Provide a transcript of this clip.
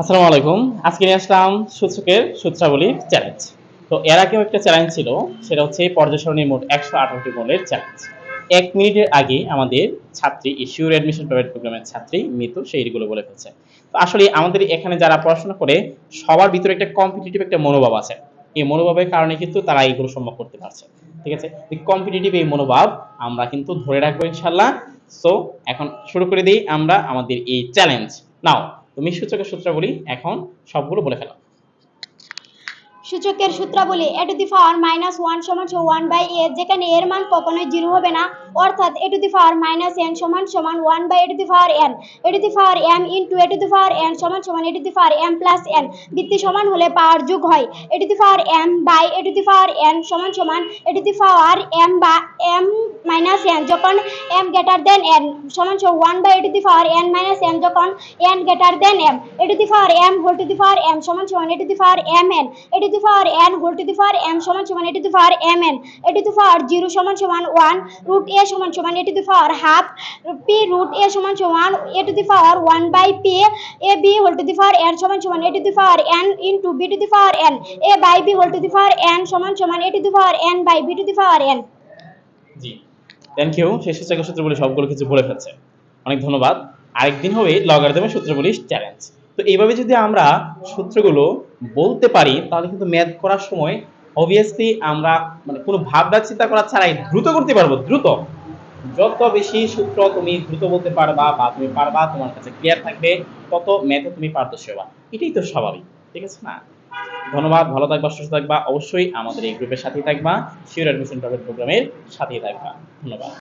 আসসালামু আলাইকুম। আজকে নিয়ে আসলাম সূচকের সূত্রাবলী চ্যালেঞ্জ তো এর আগেও একটা চ্যালেঞ্জ ছিল, সেটা হচ্ছে পর্যায় মোট একশো আঠারোটি মূলের চ্যালেঞ্জ এক মিনিটের আগে আমাদের ছাত্রী ইস্যুর অ্যাডমিশন প্রাইভেট প্রোগ্রামের ছাত্রী মিতু সেইগুলো বলে ফেলছে। তো আসলে আমাদের এখানে যারা পড়াশোনা করে, সবার ভিতরে একটা কম্পিটিটিভ একটা মনোভাব আছে। এই মনোভাবের কারণে কিন্তু তারা এইগুলো সম্ভব করতে পারছে। ঠিক আছে? কম্পিটিটিভ এই মনোভাব আমরা কিন্তু ধরে রাখব ইনশাল্লাহ সো এখন শুরু করে দিই আমরা আমাদের এই চ্যালেঞ্জ নাও তুমি সূচকের সূত্রাবলী এখন সবগুলো বলে ফেলো। সূচকের সূত্রাবলী A to the power minus one সমান ওয়ান বাই এ যেখানে এর মান কখনোই জিরো হবে না, অর্থাৎ A to the power minus N সমান সমান one by A to the power N A to the power M into A to the power N সমান সমান A to the power M plus N বৃত্তি সমান হলে power যোগ হয় A to the power M by A to the power N সমান সমান A to the power M বা এম মাইনাস এন যখন এম গ্রেটার দেন এন সমান one by A to the power N minus N যখন N greater than M A to the power M whole to the power M সমান সমান A to the power M N A to the power N whole to the power M সমান সমান A to the power M N A to the power zero সমান সমান one root এ সমান সমান A to the power half P root A সমান সমান A to the power one by P A B whole to the power N সমান সমান A to the power N into B to the power N A by B whole to the power N সমান সমান A to the power N by B to the power N G thank you সেই সূচকের সূত্রগুলি সবগুলো কিছু বলে ফেলছে। অনেক ধন্যবাদ। আরেকদিন হবে লগারিদমের সূত্রগুলি চ্যালেঞ্জ তো এইভাবে যদি আমরা সূত্রগুলো বলতে পারি, তাহলে কিন্তু ম্যাথ করার সময় অবভিয়াসলি আমরা মানে কোনো ভাবনা চিন্তা করা ছাড়াই দ্রুত করতে পারব, দ্রুত। যত বেশি সূত্র তুমি দ্রুত বলতে পারবা বা তুমি পারবা, তোমার কাছে ক্লিয়ার থাকবে, তত ম্যাথে তুমি পারদর্শী হবা। এটাই তো স্বাভাবিক, ঠিক আছে না? ধন্যবাদ, ভালো থাকবা, সুস্থ থাকবা, অবশ্যই আমাদের এই গ্রুপের সাথেই থাকবা। শিওর অ্যাডমিশন প্রোগ্রামের সাথেই থাকবা। ধন্যবাদ।